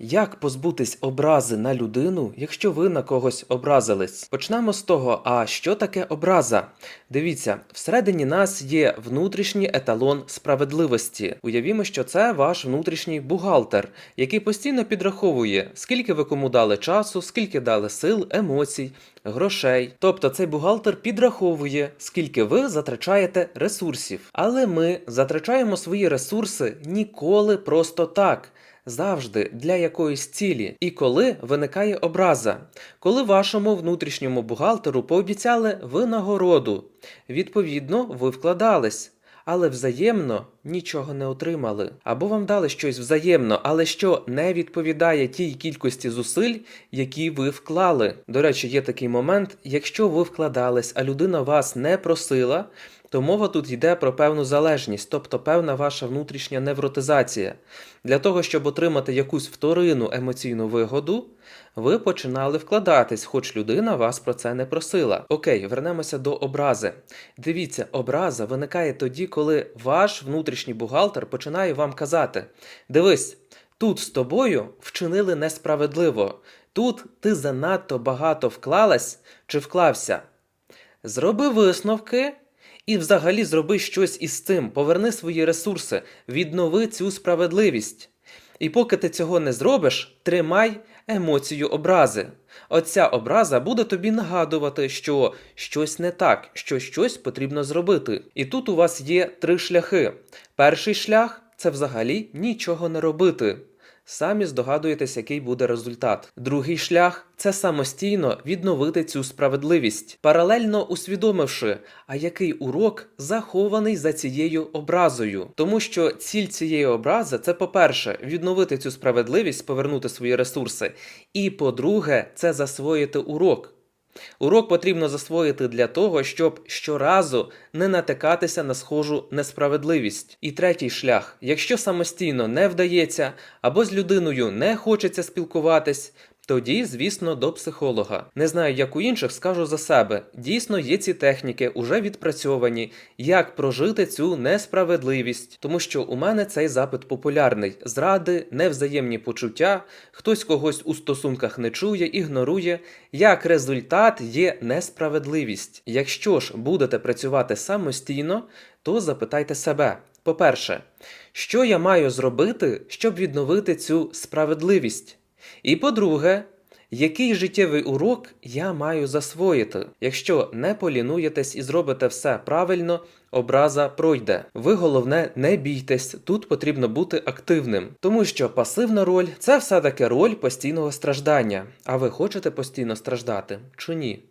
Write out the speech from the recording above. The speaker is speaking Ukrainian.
Як позбутись образи на людину, якщо ви на когось образились? Почнемо з того, а що таке образа? Дивіться, всередині нас є внутрішній еталон справедливості. Уявімо, що це ваш внутрішній бухгалтер, який постійно підраховує, скільки ви кому дали часу, скільки дали сил, емоцій, грошей. Тобто цей бухгалтер підраховує, скільки ви затрачаєте ресурсів. Але ми затрачаємо свої ресурси ніколи просто так. Завжди для якоїсь цілі. І коли виникає образа, коли вашому внутрішньому бухгалтеру пообіцяли винагороду, відповідно, ви вкладались. Але взаємно нічого не отримали. Або вам дали щось взаємно, але що не відповідає тій кількості зусиль, які ви вклали. До речі, є такий момент, якщо ви вкладались, а людина вас не просила, то мова тут йде про певну залежність, тобто певна ваша внутрішня невротизація. Для того, щоб отримати якусь вторинну емоційну вигоду, ви починали вкладатись, хоч людина вас про це не просила. Окей, вернемося до образи. Дивіться, образа виникає тоді, коли ваш внутрішній бухгалтер починає вам казати: дивись, тут з тобою вчинили несправедливо, тут ти занадто багато вклалась чи вклався. Зроби висновки. І взагалі зроби щось із цим, поверни свої ресурси, віднови цю справедливість. І поки ти цього не зробиш, тримай емоцію образи. Оця образа буде тобі нагадувати, що щось не так, що щось потрібно зробити. І тут у вас є три шляхи. Перший шлях це взагалі нічого не робити. Самі здогадуєтесь, який буде результат. Другий шлях це самостійно відновити цю справедливість, паралельно усвідомивши, а який урок захований за цією образою. Тому що ціль цієї образи це, по-перше, відновити цю справедливість, повернути свої ресурси, і по-друге, це засвоїти урок. Урок потрібно засвоїти для того, щоб щоразу не натикатися на схожу несправедливість. І третій шлях: якщо самостійно не вдається або з людиною не хочеться спілкуватись. Тоді, звісно, до психолога. Не знаю, як у інших, скажу за себе. Дійсно, є ці техніки, уже відпрацьовані, як прожити цю несправедливість, тому що у мене цей запит популярний: зради, невзаємні почуття, хтось когось у стосунках не чує, ігнорує. Як результат є несправедливість. Якщо ж будете працювати самостійно, то запитайте себе. По-перше, що я маю зробити, щоб відновити цю справедливість? І по-друге, який життєвий урок я маю засвоїти? Якщо не полінуєтесь і зробите все правильно, образа пройде. Ви головне не бійтесь, тут потрібно бути активним, тому що пасивна роль це все таки роль постійного страждання. А ви хочете постійно страждати чи ні?